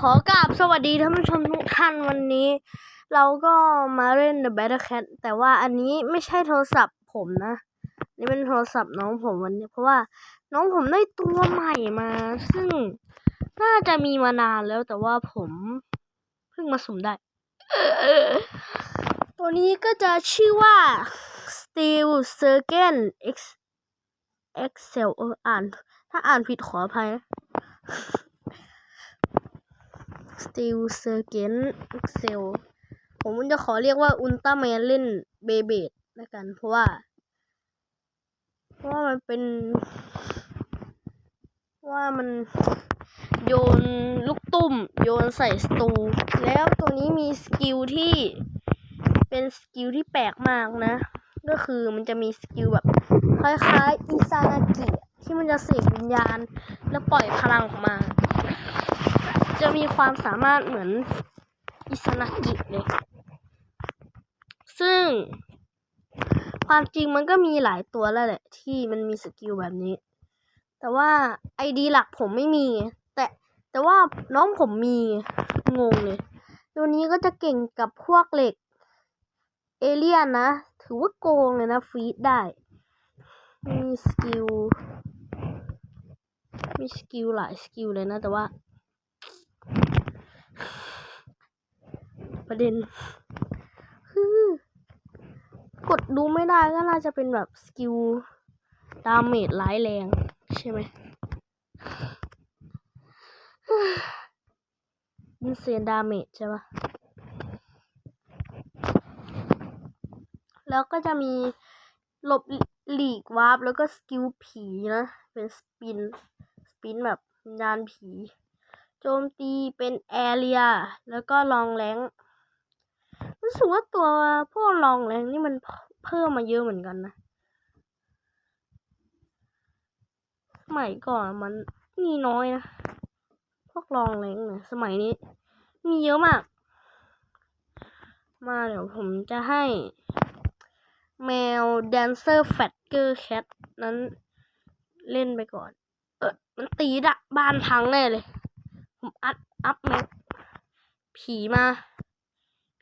ขอกราบสวัสดีท่านผู้ชมทุกท่านวันนี้ เราก็มาเล่น The Battle Cat แต่ว่าอันนี้ไม่ใช่โทรศัพท์ผมนะ นี่เป็นโทรศัพท์น้องผมวันนี้ เพราะว่าน้องผมได้ตัวใหม่มา ซึ่งน่าจะมีมานานแล้วแต่ว่าผมเพิ่งมาสุ่มได้ ตัวนี้ก็จะชื่อว่า Steel s e r g e n X Excel เอออ่าน ถ้าอ่านผิดขออภัยนะ Steel Sergeant Excel ผมจะขอเรียกว่าอุลตร้าแมนเล่นเบเบดล้วกัน เพราะว่า เพราะว่ามันเป็น ว่ามันโยนลูกตุ่ม โยนใส่สตู แล้วตัวนี้มีสกิลที่เป็นสกิลที่แปลกมากนะ ก็คือมันจะมีสกิลแบบคล้ายๆอิซานากิที่มันจะเสกวิญญาณ แล้วปล่อยพลังออกมา จะมีความสามารถเหมือนอิซานากิเลย ซึ่ง ความจริงมันก็มีหลายตัวแล้วแหละ ที่มันมีสกิลแบบนี้ แต่ว่าไอดีหลักผมไม่มี แต่แต่ว่าน้องผมมีงงเลยตัวนี้ก็จะเก่งกับพวกเหล็ก เอเลียนนะ ถือว่าโกงเลยนะฟีดได้ มีสกิลมีสกิลหลายสกิลเลยนะ แต่ว่า ประเด็นคือกดดูไม่ได้ก็น่าจะเป็นแบบสกิลดาเมจร้ายแรง ใช่ไหมมันเสียดาเมจใช่ปะแล้วก็จะมีหลบหลีกวาร์ปแล้วก็สกิลผีนะ เป็นสปิน สปินแบบยานผี จมตีเป็นแอเรียแล้วก็ลองแรงรู้สึกว่าตัวพวกลองแรงนี่มันเพิ่มมาเยอะเหมือนกันนะสมัยก่อนมันมีน้อยนะ พวกลองแรงเนี่ยสมัยนี้ มีเยอะมาก มาเดี๋ยวผมจะให้ แมว Dancer Fatter Cat นั้นเล่นไปก่อน เออมันตีดะบ้านพังแน่เลย อัดอัพแม็กผีมา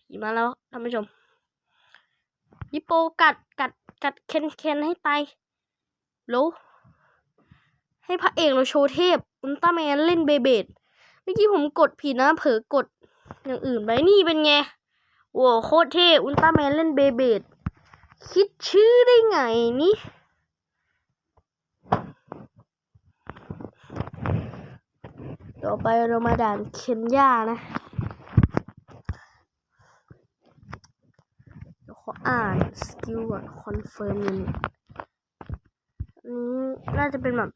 ผีมาแล้วท่านผู้ชมฮิปโปกัดกัดกัดเคนเคนให้ตายแล้วให้พระเอกเราโชว์เทพอุลตร้าแมนเล่นเบเบดเมื่อกี้ผมกดผิดนะ เผลอกดอย่างอื่นไปนี่เป็นไงโว้โคตรเท่อุลตร้าแมนเล่นเบเบดคิดชื่อได้ไงนี่ ต่อไปเรามาด่านเคนยานะเขออ่านสกิลก่อนคอนเฟิร์มยูนิตอันนี้น่าจะเป็นแบบ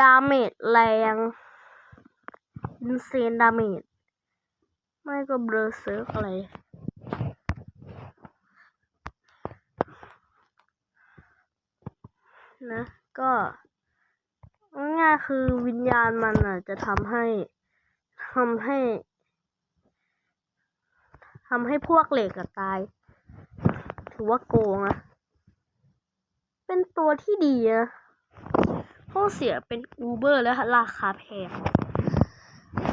ดาเมจแรงอินเซนดาเมจไม่ก็เบลอเซิร์ฟอะไร นะ ก็ง่ายๆ คือวิญญาณมันอะ จะทำให้ทำให้ทำให้พวกเหล็กอะตาย ถือว่าโกงอะเป็นตัวที่ดีนะข้อเสียเป็นอูเบอร์แล้วราคาแพง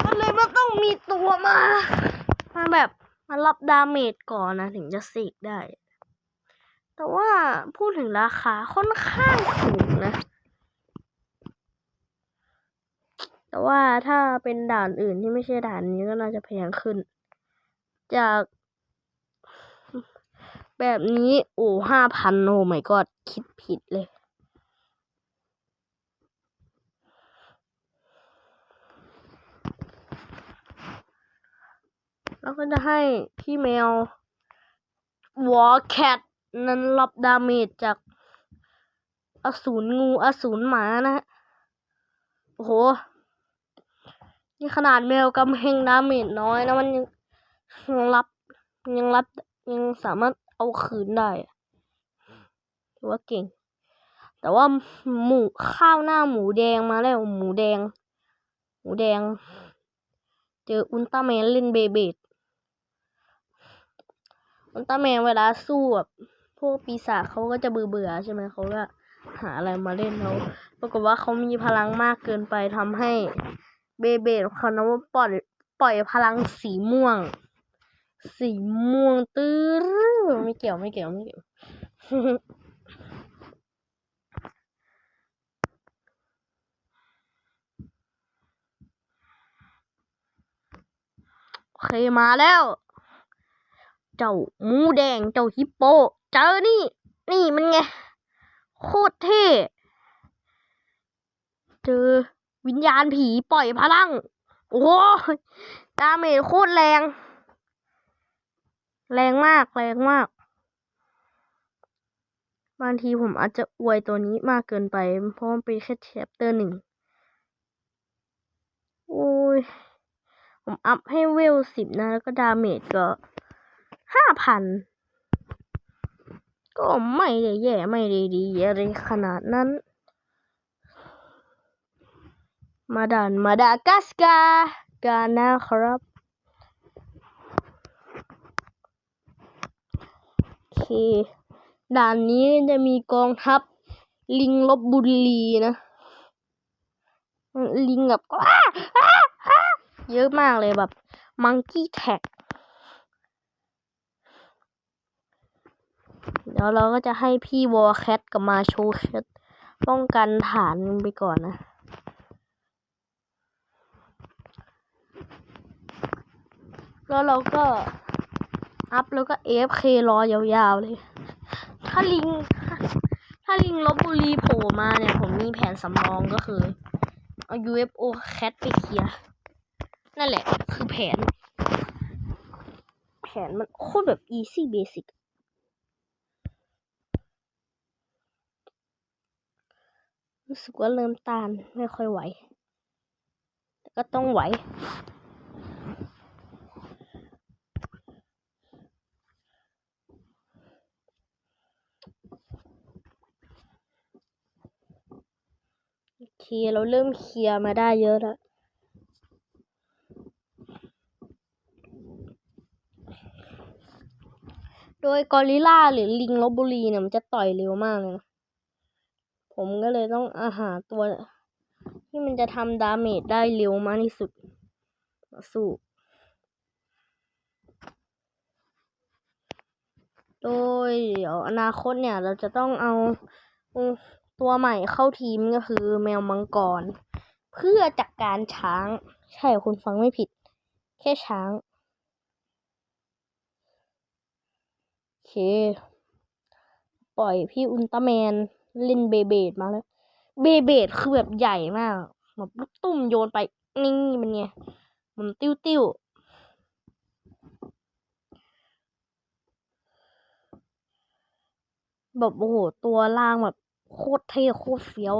ก็เลยมันต้องมีตัวมามาแบบมารับดาเมจก่อนนะ ถึงจะเสกได้ แต่ว่าพูดถึงราคาค่อนข้างสูงนะ แต่ว่าถ้าเป็นด่านอื่นที่ไม่ใช่ด่านนี้ก็น่าจะแพงขึ้น จาก แบบนี้โอ้ห้าพันโอ้ไม่ก็คิดผิดเลยแล้วก็จะให้พี่แมววอแคทนั้นรับดาเมจจาก อสูรงู อสูรหมานะ โอ้โห นี่ขนาดแมวกำแพงดาเมจน้อยนะมันยังยังรับยังรับยังสามารถเอาคืนได้ถือว่าเก่ง แต่ว่าหมูข้าวหน้าหมูแดงมาแล้วหมูแดง หมูแดง เจออุลตร้าแมนเล่นเบเบดอุลตร้าแมนเวลาสู้แบบพวกปีศาจเขาก็จะเบื่อเบื่อใช่ไหมเขาก็หาอะไรมาเล่นเขาปรากฏว่าเขามีพลังมากเกินไปทำให้ เบเบดเขานะว่าปล่อยปล่อยพลังสีม่วง สีม่วงตื้อไม่เกี่ยวไม่เกี่ยวไม่เกี่ยวโอเคมาแล้ว เจ้าหมูแดงเจ้าฮิปโป เจอนี่ นี่มันไง โคตรเท่เจอ วิญญาณผีปล่อยพลัง โอ้โหดาเมจโคตรแรง แรงมากแรงมาก บางทีผมอาจจะอวยตัวนี้มากเกินไป เพราะมันเป็นแค่แชปเตอร์หนึ่ง โอ้ย ผมอัพให้เวลสิบนะ แล้วก็ดาเมจก็ห้าพันก็ไม่ได้แย่ไม่ได้ดีอะไรขนาดนั้น มาด่านมาดากัสการ์กันนะครับ โอเค ด่านนี้จะมีกองทัพ ลิงลบบุรีนะ ลิงแบบเยอะมากเลยแบบ มังกี้แท็ก เดี๋ยวเราก็จะให้พี่วอลแคทกับมาโชว์แคทป้องกันฐานไปก่อนนะ แล้วเราก็อัพแล้วก็ AFK รอยาวๆเลย ถ้าลิง ถ้าลิงลบบุรีโผล่มาเนี่ย ผมมีแผนสำรองก็คือเอา UFO cat ไปเคลียร์นั่นแหละ คือแผน แผนมันโคตรแบบ easy basic รู้สึกว่าเริ่มตานไม่ค่อยไหว แต่ก็ต้องไหว โอเราเริ่มเคลียร์มาได้เยอะแล้วโดยกอริลลาหรือลิงลบบุรีเนี่ยมันจะต่อยเร็วมากเลยนะ ผมก็เลยต้องอาหารตัว ที่มันจะทำดาเมจได้เร็วมากที่สุดมาสู้โดยเดี๋ยวอนาคตเนี่ยเราจะต้องเอา ตัวใหม่เข้าทีมก็คือแมวมังกร เพื่อจัดกการช้าง ใช่คุณฟังไม่ผิด แค่ช้างโอเค ปล่อยพี่อุลตร้าแมนเล่นเบเบดมาแล้ว เบเบดคือแบบใหญ่มากแบบลูกตุ้มโยนไป นี่มันไงมันติ้วติ้วแบบโอ้โหตัวล่างแบบ โคตรเท่โคตรเฟี้ยว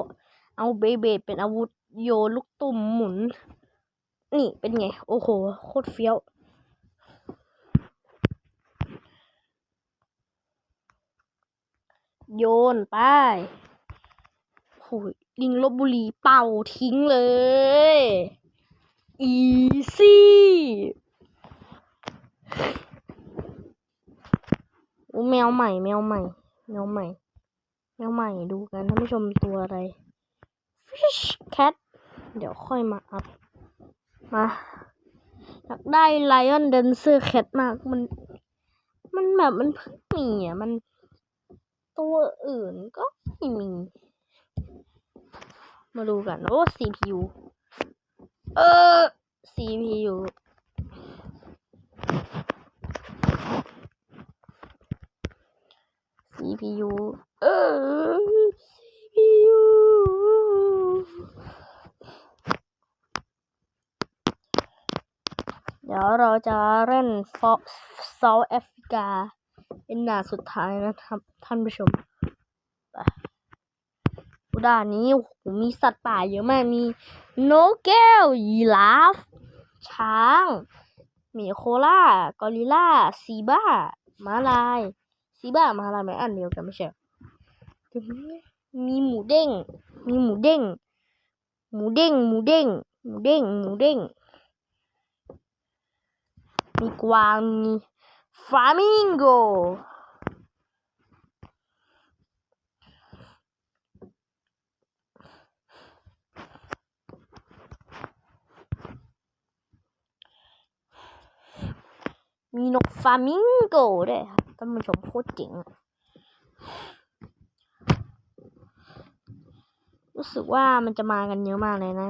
เอาเบเบดเป็นอาวุธโยลูกตุ่มหมุน นี่เป็นไง โอ้โห โคตรเฟี้ยว โยนไปโหยลิงลบบุรีเป่าทิ้งเลย อีซี่โอ้แมวใหม่ แมวใหม่ แมวใหม่ แมวใหม่ดูกันท่านผู้ชมตัวอะไร Fish Cat เดี๋ยวค่อยมาอัพ มาอยากได้ Lion Dancer Cat มากมัน มันแบบมันเพิ่งมีอะ มันตัวอื่นก็ไม่มี มาดูกัน โอ้ CPU เออ CPU CPU เดี๋ยวเราจะเล่นฟอเซาท์แอฟริกา เป็นด่านสุดท้ายนะครับท่านผู้ชมไปด่านนี้มีสัตว์ป่าเยอะมาก มีนกแก้ว ยีราฟ ช้างหมีโคล่ากอริลลาซีบ้าม้าลาย ซีบ้าม้าลายไม่อันเดียวกันไม่ใช่ มีหมูเด้ง มีหมูเด้ง หมูเด้ง หมูเด้ง หมูเด้ง หมูเด้ง มีกวาง มีฟามิงโก มีนกฟามิงโกด้วยครับท่านผู้ชมโคตรเจ๋งอะ รู้สึกว่ามันจะมากันเยอะมากเลยนะ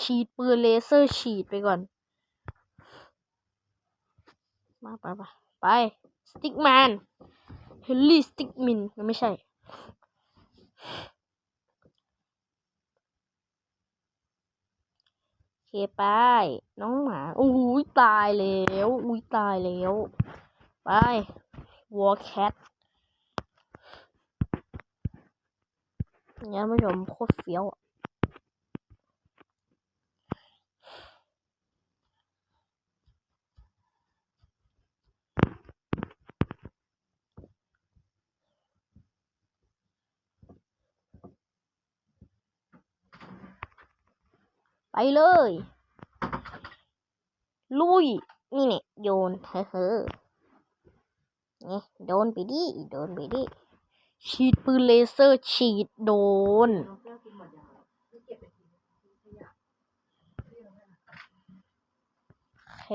ฉีดปืนเลเซอร์ฉีดไปก่อน มาไปไปไป สติ๊กแมน เฮลลี่สติ๊กมินไม่ใช่เคไปน้องหมาโอ้โหตายแล้วอุ้ยตายแล้ว ไปวอลแคท เนี่ยท่ผู้ชมโคตรเฟี้ยวไปเลย ลุย นี่เนี่ยโยน เฮ้อเฮ้อนี่โดนไปดิ โดนไปดิ ฉีดปืนเลเซอร์ฉีดโดนโอเค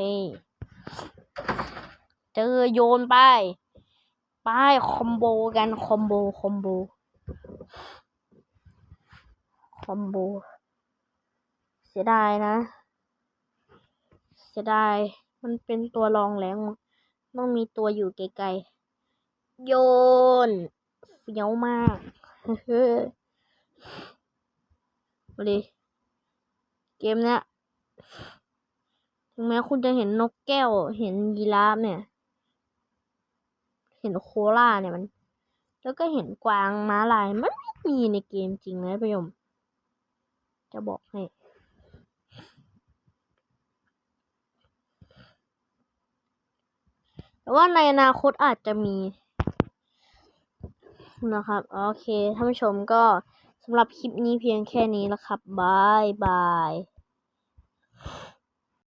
เจอโยนไป ไปคอมโบกันคอมโบคอมโบคอมโบ เสียดายนะ เสียดาย มันเป็นตัวรองแรงต้องมีตัวอยู่ไกลๆ โยน เฟี้ยวมากเฮ้อมาดิเกมเนี้ยถึงแม้คุณจะเห็นนกแก้ว เห็นยีราฟเนี่ย เห็นโคล่าเนี่ยมัน แล้วก็เห็นกวางม้าลายมันไม่มีในเกมจริงนะพี่ยม จะบอกให้แต่ว่าในอนาคตอาจจะมี นะครับ โอเคท่านผู้ชมก็สำหรับคลิปนี้เพียงแค่นี้แล้วครับบายบาย